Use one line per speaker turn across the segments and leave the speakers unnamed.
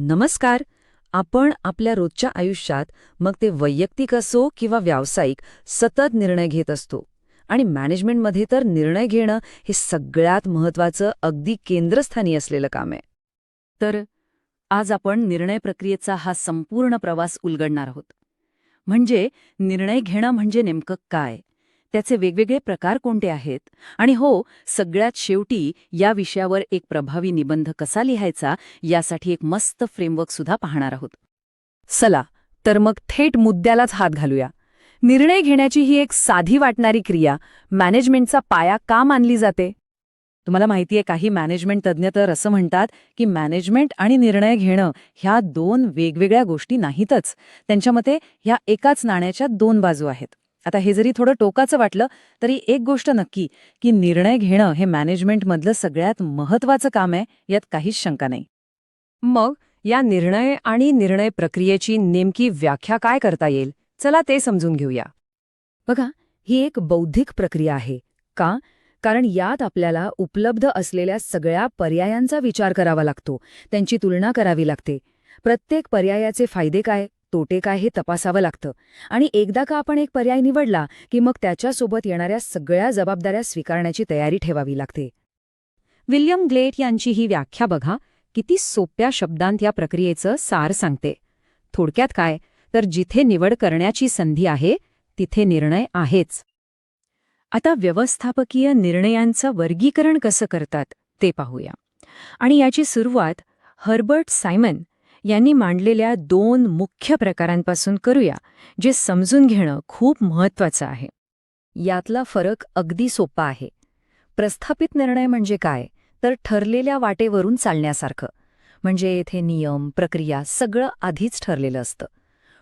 नमस्कार. आपण आपल्या रोजच्या आयुष्यात मग ते वैयक्तिक असो किंवा व्यावसायिक सतत निर्णय घेत असतो. आणि मॅनेजमेंटमध्ये तर निर्णय घेणं हे सगळ्यात महत्वाचं अगदी केंद्रस्थानी असलेलं काम आहे.
तर आज आपण निर्णय प्रक्रियेचा हा संपूर्ण प्रवास उलगडणार आहोत. म्हणजे निर्णय घेणं म्हणजे नेमकं काय? त्याचे वेगवेगळे प्रकार कोणते आहेत? आणि हो सगळ्यात शेवटी या विषयावर एक प्रभावी निबंध कसा लिहायचा यासाठी एक मस्त फ्रेमवर्क सुद्धा पाहणार आहोत.
चला तर मग थेट मुद्द्यालाच हात घालूया. निर्णय घेण्याची ही एक साधी वाटणारी क्रिया मॅनेजमेंटचा पाया का मानली जाते? तुम्हाला माहितीये काही मॅनेजमेंट तज्ज्ञ तर असं म्हणतात की मॅनेजमेंट आणि निर्णय घेणं ह्या दोन वेगवेगळ्या गोष्टी नाहीतच. त्यांच्या मते ह्या एकाच नाण्याच्या दोन बाजू आहेत. आता हे जरी थोडं टोकाचं वाटलं तरी एक गोष्ट नक्की की निर्णय घेणं हे मॅनेजमेंटमधलं सगळ्यात महत्वाचं काम आहे यात काहीच शंका नाही. मग या निर्णय आणि निर्णय प्रक्रियेची नेमकी व्याख्या काय करता येईल? चला ते समजून घेऊया. बघा ही एक बौद्धिक प्रक्रिया आहे. का? कारण यात आपल्याला उपलब्ध असलेल्या सगळ्या पर्यायांचा विचार करावा लागतो. त्यांची तुलना करावी लागते. प्रत्येक पर्यायाचे फायदे काय? तोटे काय हे तपासावं लागतं. आणि एकदा का आपण एक पर्याय निवडला की मग त्याच्यासोबत येणाऱ्या सगळ्या जबाबदाऱ्या स्वीकारण्याची तयारी ठेवावी लागते. विल्यम ग्लेट यांची ही व्याख्या बघा किती सोप्या शब्दांत या प्रक्रियेचं सार सांगते. थोडक्यात काय तर जिथे निवड करण्याची संधी आहे तिथे निर्णय आहेच. आता व्यवस्थापकीय निर्णयांचं वर्गीकरण कसं करतात ते पाहूया. आणि याची सुरुवात हर्बर्ट सायमन यांनी मांडलेल्या दोन मुख्य प्रकारांपासून करूया जे समजून घेणं खूप महत्वाचं आहे. यातला फरक अगदी सोपा आहे. प्रस्थापित निर्णय म्हणजे काय? तर ठरलेल्या वाटेवरून चालण्यासारखं. म्हणजे येथे नियम प्रक्रिया सगळं आधीच ठरलेलं असतं.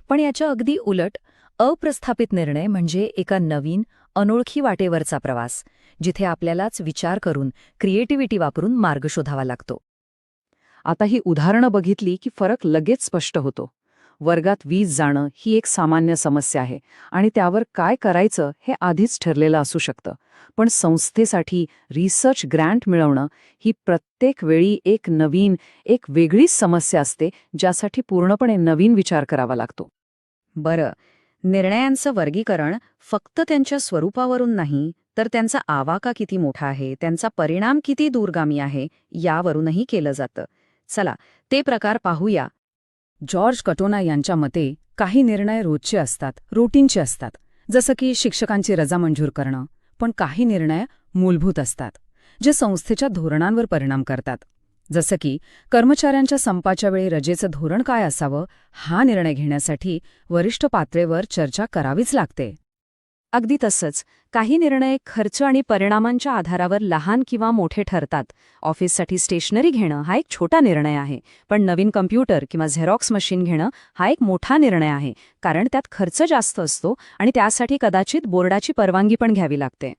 पण याच्या अगदी उलट अप्रस्थापित निर्णय म्हणजे एका नवीन अनोळखी वाटेवरचा प्रवास जिथे आपल्यालाच विचार करून क्रिएटिव्हिटी वापरून मार्ग शोधावा लागतो. आता ही उदाहरणं बघितली की फरक लगेच स्पष्ट होतो. वर्गात वीज जाणं ही एक सामान्य समस्या आहे आणि त्यावर काय करायचं हे आधीच ठरलेलं असू शकतं. पण संस्थेसाठी रिसर्च ग्रँट मिळवणं ही प्रत्येक वेळी एक नवीन एक वेगळीच समस्या असते ज्यासाठी पूर्णपणे नवीन विचार करावा लागतो. बरं निर्णयांचं वर्गीकरण फक्त त्यांच्या स्वरूपावरून नाही तर त्यांचा आवाका किती मोठा आहे त्यांचा परिणाम किती दूरगामी आहे यावरूनही केलं जातं. चला ते प्रकार पाहूया. जॉर्ज कटोना यांच्या मते काही निर्णय रोजचे असतात रुटीनचे असतात. जसं की शिक्षकांची रजा मंजूर करणं पण काही निर्णय मूलभूत असतात जे संस्थेच्या धोरणांवर परिणाम करतात. जसं की कर्मचाऱ्यांच्या संपाच्या वेळी रजेचं धोरण काय असावं हा निर्णय घेण्यासाठी वरिष्ठ पातळीवर चर्चा करावीच लागते. अगदी तसंच. काही निर्णय खर्च आणि परिणामांच्या आधारावर लहान किंवा मोठे ठरतात. ऑफिससाठी स्टेशनरी घेणं हा एक छोटा निर्णय आहे पण नवीन कम्प्युटर किंवा झेरॉक्स मशीन घेणं हा एक मोठा निर्णय आहे कारण त्यात खर्च जास्त असतो आणि त्यासाठी कदाचित बोर्डाची परवानगी पण घ्यावी लागते.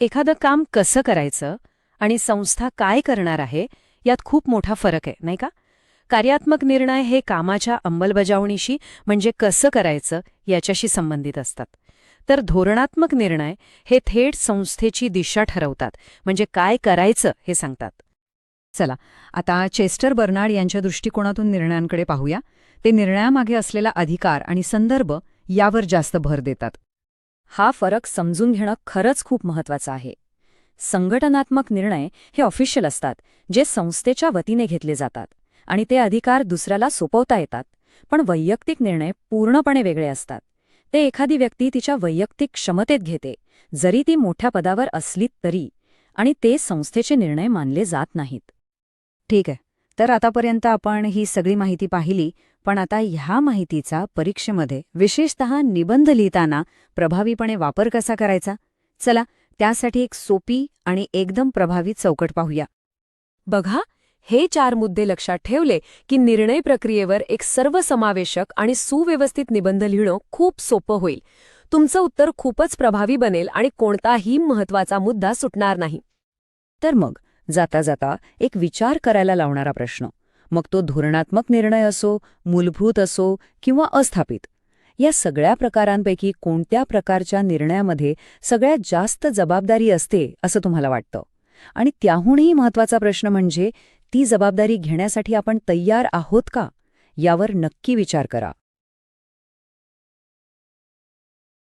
एखादं काम कसं करायचं आणि संस्था काय करणार आहे यात खूप मोठा फरक आहे नाही का? कार्यात्मक निर्णय हे कामाच्या अंमलबजावणीशी म्हणजे कसं करायचं याच्याशी संबंधित असतात. तर धोरणात्मक निर्णय हे थेट संस्थेची दिशा ठरवतात. म्हणजे काय करायचं हे सांगतात. चला आता चेस्टर बर्नार्ड यांच्या दृष्टिकोनातून निर्णयांकडे पाहूया. ते निर्णयामागे असलेला अधिकार आणि संदर्भ यावर जास्त भर देतात. हा फरक समजून घेणं खरंच खूप महत्वाचं आहे. संघटनात्मक निर्णय हे ऑफिशियल असतात जे संस्थेच्या वतीने घेतले जातात आणि ते अधिकार दुसऱ्याला सोपवता येतात. पण वैयक्तिक निर्णय पूर्णपणे वेगळे असतात. ते एखादी व्यक्ती तिच्या वैयक्तिक क्षमतेत घेते जरी ती मोठ्या पदावर असली तरी आणि ते संस्थेचे निर्णय मानले जात नाहीत. ठीक आहे तर आतापर्यंत आपण ही सगळी माहिती पाहिली पण आता ह्या माहितीचा परीक्षेमध्ये विशेषतः निबंध लिहिताना प्रभावीपणे वापर कसा करायचा? चला त्यासाठी एक सोपी आणि एकदम प्रभावी चौकट पाहूया. बघा हे चार मुद्दे लक्षात ठेवले की निर्णय प्रक्रियेवर एक सर्वसमावेशक आणि सुव्यवस्थित निबंध लिहिणं खूप सोपं होईल. तुमचं उत्तर खूपच प्रभावी बनेल आणि कोणताही महत्त्वाचा मुद्दा सुटणार नाही. तर मग जाता जाता एक विचार करायला लावणारा प्रश्न. मग तो धोरणात्मक निर्णय असो मूलभूत असो किंवा अस्थापित. या सगळ्या प्रकारांपैकी कोणत्या प्रकारच्या निर्णयामध्ये सगळ्यात जास्त जबाबदारी असते असं तुम्हाला वाटतं? आणि त्याहूनही महत्त्वाचा प्रश्न म्हणजे ती जबाबदारी घेण्यासाठी आपण तयार आहोत का? यावर नक्की विचार करा.